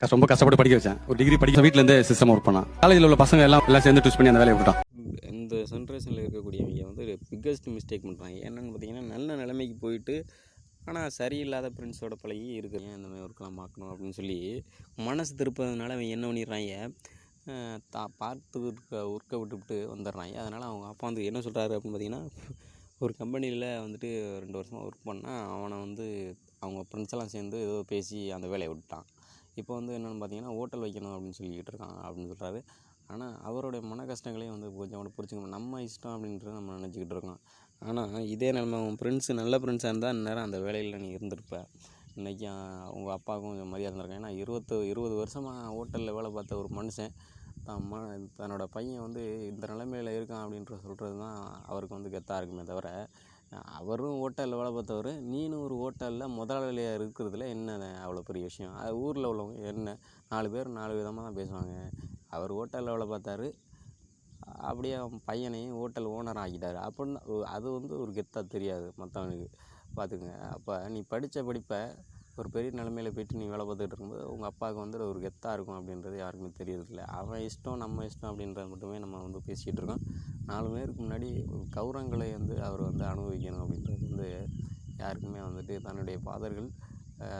கஷ்ட- ரொம்ப கஷ்டப்பட்டு படிக்க வச்சேன். ஒரு டிகிரி படிக்க வீட்டில் இருந்தே சிஸ்டம் ஒர்க் பண்ணான். காலேஜில் உள்ள பசங்க எல்லாம் எல்லாம் சேர்ந்து டூஸ் பண்ணி அந்த வேலையை விட்டான் இந்த ஜென்ரேஷனில் இருக்கக்கூடியவங்க வந்து பிக்கஸ்ட் மிஸ்டேக் பண்ணுறாங்க என்னென்னு பார்த்தீங்கன்னா நல்ல நிலைமைக்கு போயிட்டு ஆனால் சரியில்லாத ஃப்ரெண்ட்ஸோட பழகி இருக்குது. ஏன் இந்த மாதிரி ஒர்க்கெலாம் பார்க்கணும் அப்படின்னு சொல்லி மனசு திருப்பதுனால அவன் என்ன பண்ணிடுறாங்க? தா பார்த்து இருக்க ஒர்க்கை விட்டுவிட்டு வந்துடுறாங்க. அதனால் அவங்க அப்பா வந்து என்ன சொல்கிறாரு அப்படின்னு பார்த்தீங்கன்னா ஒரு கம்பெனியில் வந்துட்டு ரெண்டு வருஷமாக ஒர்க் பண்ணால் அவனை வந்து அவங்க ஃப்ரெண்ட்ஸ் எல்லாம் சேர்ந்து ஏதோ பேசி அந்த வேலையை விட்டான் இப்போ வந்து என்னென்னு பார்த்தீங்கன்னா ஹோட்டல் வைக்கணும் அப்படின்னு சொல்லிக்கிட்டு இருக்கான் அப்படின்னு சொல்கிறாரு ஆனால் அவருடைய மன கஷ்டங்களையும் வந்து கொஞ்சம் கூட புரிஞ்சுக்கணும் நம்ம இஷ்டம் அப்படின்றத நம்ம நினச்சிக்கிட்டு இருக்கோம் ஆனால் இதே நிலமை உன் ஃப்ரெண்ட்ஸு நல்ல ஃப்ரெண்ட்ஸாக இருந்தால் இந்நேரம் அந்த வேலையில் நீ இருந்திருப்ப. இன்றைக்கி உங்கள் அப்பாவுக்கும் கொஞ்சம் மரியாதை இருந்திருக்கும். ஏன்னா இருபத்து இருபது வருஷமாக ஹோட்டலில் வேலை பார்த்த ஒரு மனுஷன் தான் ம தன்னோட பையன் வந்து இந்த நிலைமையில் இருக்கான் அப்படின்ற சொல்கிறது தான் அவருக்கு வந்து கெத்தாக இருக்குமே தவிர அவரும் ஹோட்டலில் வேலை பார்த்தவர். நீனும் ஒரு ஹோட்டலில் முதலாளியாக இருக்கிறதுல என்ன அவ்வளோ பெரிய விஷயம்? அது ஊரில் உள்ளவங்க என்ன? நாலு பேர் நாலு விதமாக தான் பேசுவாங்க. அவர் ஹோட்டலில் வேலை பார்த்தாரு. அப்படியே அவன் பையனையும் ஹோட்டல் ஓனர் ஆக்கிட்டார். அப்படின்னா அது வந்து ஒரு கெத்தாக தெரியாது மற்றவனுக்கு பார்த்துக்குங்க. அப்போ நீ படித்த படிப்பை ஒரு பெரிய நிலமையில போய்ட்டு நீ வேலை பார்த்துட்டு இருக்கும்போது உங்கள் அப்பாவுக்கு வந்து ஒரு கெத்தாக இருக்கும் அப்படின்றது யாருக்குமே தெரியறதில்ல. அவன் இஷ்டம் நம்ம இஷ்டம் அப்படின்றது மட்டுமே நம்ம வந்து பேசிகிட்டு இருக்கோம். நாலு பேருக்கு முன்னாடி கௌரவங்களை வந்து அவர் வந்து அனுபவிக்கணும் அப்படின்றது வந்து யாருக்குமே வந்துட்டு தன்னுடைய ஃபாதர்கள்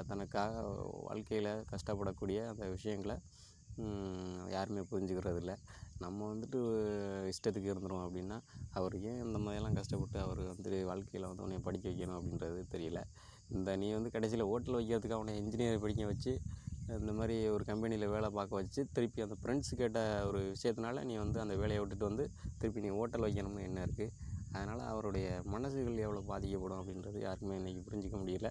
தனக்காக வாழ்க்கையில் கஷ்டப்படக்கூடிய அந்த விஷயங்களை யாருமே புரிஞ்சுக்கிறது இல்லை நம்ம வந்துட்டு இஷ்டத்துக்கு இருந்துரும் அப்படின்னா அவர் ஏன் இந்த மாதிரியெல்லாம் கஷ்டப்பட்டு அவர் வந்துட்டு வாழ்க்கையில் வந்து உன்னை படிக்க வைக்கணும் அப்படின்றது தெரியல. இந்த நீ வந்து கடைசியில் ஹோட்டல் வைக்கிறதுக்கு அவனை இன்ஜினியர் படிக்க வச்சு இந்த மாதிரி ஒரு கம்பெனியில் வேலை பார்க்க வச்சு திருப்பி அந்த ஃப்ரெண்ட்ஸ் கேட்ட ஒரு விஷயத்தினால நீ வந்து அந்த வேலையை விட்டுட்டு வந்து திருப்பி நீ ஹோட்டல் வைக்கணும்னு என்ன இருக்குது அதனால் அவருடைய மனசுகள் எவ்வளோ பாதிக்கப்படும் அப்படின்றது யாருக்குமே இன்றைக்கி புரிஞ்சிக்க முடியல.